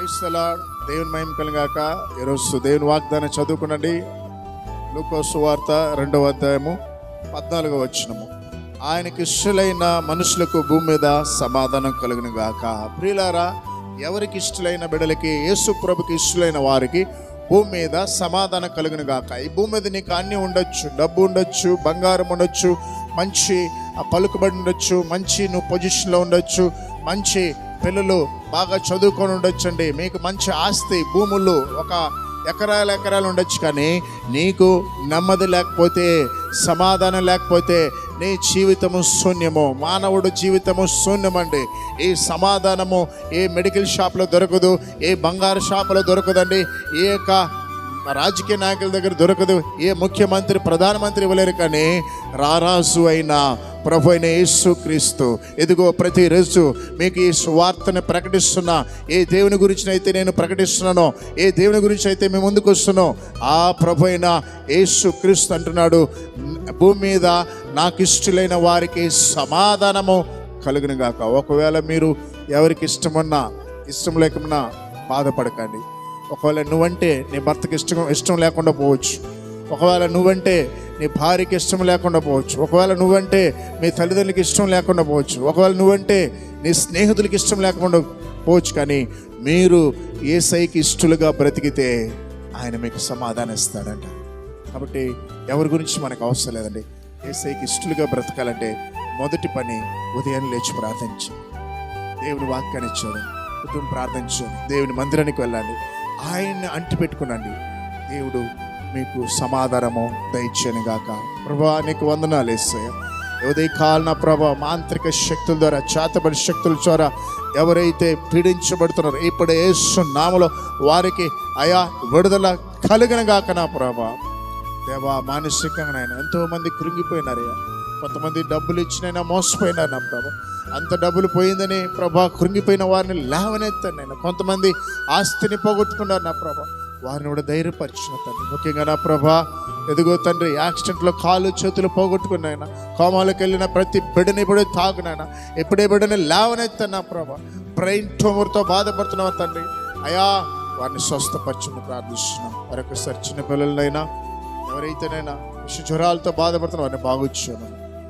క్రైస్తల దేవుని మహిమ కలిగాక. ఈరోజు దేవుని వాగ్దానం చదువుకునండి. లూకోసు వార్త రెండవ అధ్యాయము పద్నాలుగవ వచ్చినము ఆయనకి ఇష్టలైన మనుషులకు భూమి మీద సమాధానం కలుగును గాక ప్రియులారా ఎవరికి ఇష్టలైన బిడలకి యేసు ప్రభుకి ఇష్టలైన వారికి భూమి మీద సమాధానం కలుగును గాక ఈ భూమి మీద నీకు అన్ని ఉండొచ్చు. డబ్బు ఉండొచ్చు బంగారం ఉండొచ్చు మంచి పలుకుబడి ఉండొచ్చు మంచి నువ్వు పొజిషన్లో ఉండొచ్చు మంచి పిల్లలు బాగా చదువుకొని ఉండొచ్చండి. మీకు మంచి ఆస్తి భూములు ఒక ఎకరాల ఎకరాలు ఉండొచ్చు కానీ నీకు నెమ్మది లేకపోతే సమాధానం లేకపోతే నీ జీవితము శూన్యము మానవుడు జీవితము శూన్యమండి. ఈ సమాధానము ఏ మెడికల్ షాప్లో దొరకదు ఏ బంగారు షాపులో దొరకదండి. ఏ యొక్క రాజకీయ నాయకుల దగ్గర దొరకదు. ఏ ముఖ్యమంత్రి ప్రధానమంత్రి ఇవ్వలేరు కానీ రారాజు అయిన ప్రభు అయిన యేసు క్రీస్తు ఎదుగో ప్రతిరోజు మీకు ఈ సువార్తను ప్రకటిస్తున్నా. ఏ దేవుని గురించినైతే అయితే నేను ప్రకటిస్తున్నానో ఏ దేవుని గురించి అయితే మేము ముందుకు వస్తున్నాం ఆ ప్రభు అయిన యేసు క్రీస్తు అంటున్నాడు భూమి మీద నాకు ఇష్టలైన వారికి సమాధానము కలుగును గాక ఒకవేళ మీరు ఎవరికి ఇష్టమన్నా ఇష్టం లేకున్నా బాధపడకండి. ఒకవేళ నువ్వంటే నీ భర్తకి ఇష్టం ఇష్టం లేకుండా పోవచ్చు. ఒకవేళ నువ్వంటే నీ భార్యకి ఇష్టం లేకుండా పోవచ్చు. ఒకవేళ నువ్వంటే మీ తల్లిదండ్రులకి ఇష్టం లేకుండా పోవచ్చు. ఒకవేళ నువ్వంటే నీ స్నేహితులకి ఇష్టం లేకుండా పోవచ్చు. కానీ మీరు ఏసైకి ఇష్టలుగా బ్రతికితే ఆయన మీకు సమాధానం ఇస్తాడంట. కాబట్టి ఎవరి గురించి మనకు అవసరం లేదండి. ఏసైకి ఇష్టలుగా బ్రతకాలంటే మొదటి పని ఉదయం లేచి ప్రార్థించు. దేవుని వాక్యాన్ని ఇచ్చాడు ఉదయం ప్రార్థించు. దేవుని మందిరానికి వెళ్ళాలి ఆయన్ని అంటి పెట్టుకునండి దేవుడు మీకు సమాధానము దయచేయను గాక. ప్రభా నీకు వందనాలు వేస్తాయి ఉదయకాలన ప్రభా మాంత్రిక శక్తుల ద్వారా చేతబడి శక్తుల ద్వారా ఎవరైతే పీడించబడుతున్నారో ఇప్పుడు యేసు నామలో వారికి అయా విడుదల కలిగిన గాక నా ప్రభా. దేవా మానసికంగా ఆయన ఎంతోమంది కృంగిపోయినారయ్యా. కొంతమంది డబ్బులు ఇచ్చినైనా మోసపోయినారు నా ప్రభా. అంత డబ్బులు పోయిందని ప్రభా కృంగిపోయిన వారిని లేవనెత్తాను నేను కొంతమంది ఆస్తిని పోగొట్టుకున్నారు నా ప్రభా. వారిని కూడా ధైర్యపరిచిన తండ్రి. ముఖ్యంగా నా ప్రభా ఎదుగో తండ్రి యాక్సిడెంట్లో కాలు చేతులు పోగొట్టుకున్నాయన కోమాలకు వెళ్ళిన ప్రతి బిడ్డని ఇప్పుడు తాగునాయన ఎప్పుడే బిడ్డని లేవనెత్తాను నా ప్రభా. బ్రెయిన్ ట్యూమర్తో బాధపడుతున్నావు తండ్రి. అయా వారిని స్వస్థపరచుని ప్రార్థిస్తున్నాం. మరొకసారి చిన్నపిల్లలైనా ఎవరైతేనైనా విష జ్వరాలతో బాధపడుతున్న వారిని బాగుచ్చాను